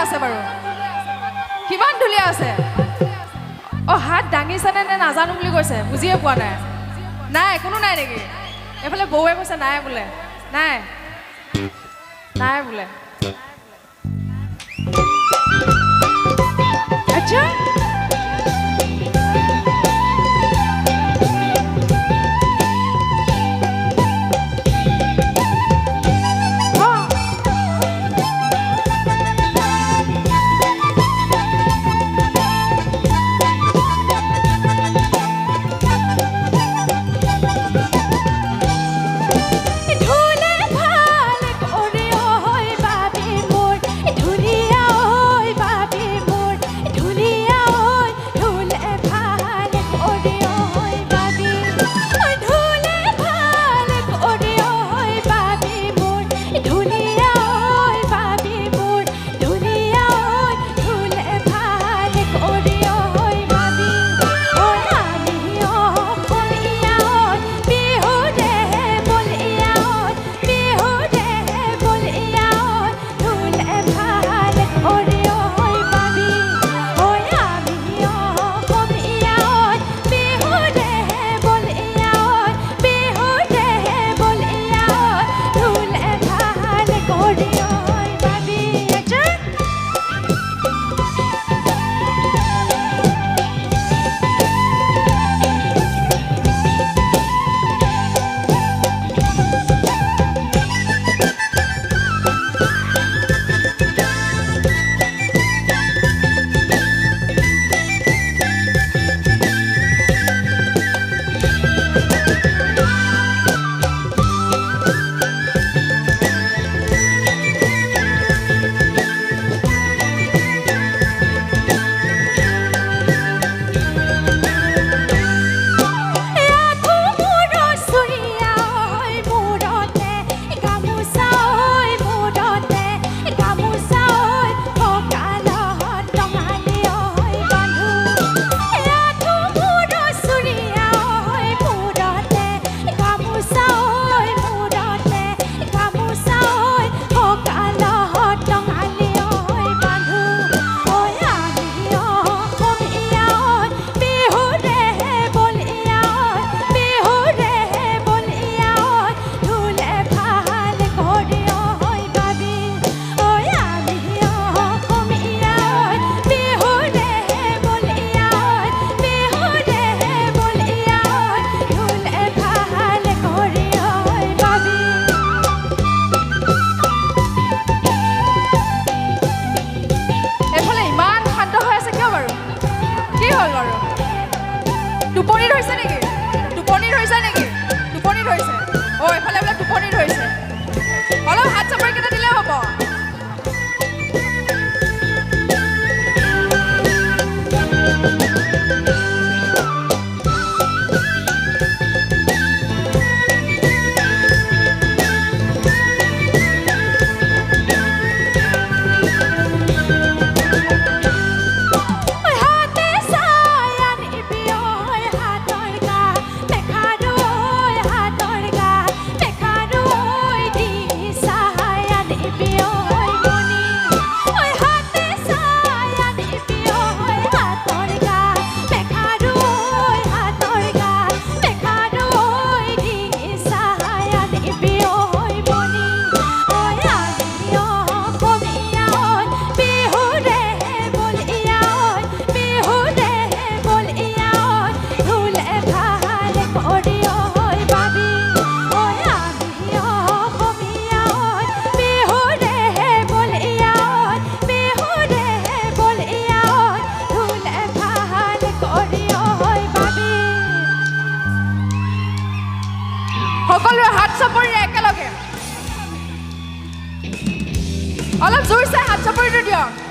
আছে বাৰু। কিমান ধুনীয়া আছে। অঁ, হাত দাঙিছেনে নে নাজানো বুলি কৈছে, বুজিয়ে পোৱা নাই। নাই, কোনো নাই নেকি? এইফালে বৌৱে কৈছে, নাই বোলে। নাই। নাই বোলে। আচ্ছা। টোপনিৰ হৈছে নেকি? টোপনিত হৈছে। অ' এইফালে বোলে টোপনিত হৈছে। অলপ হাত চাপৰি কেইটা দিলে হ'ব। চাপৰিৰে একেলগে। অলপ জোৰ চাই হাত চাপৰিটো দিয়ক।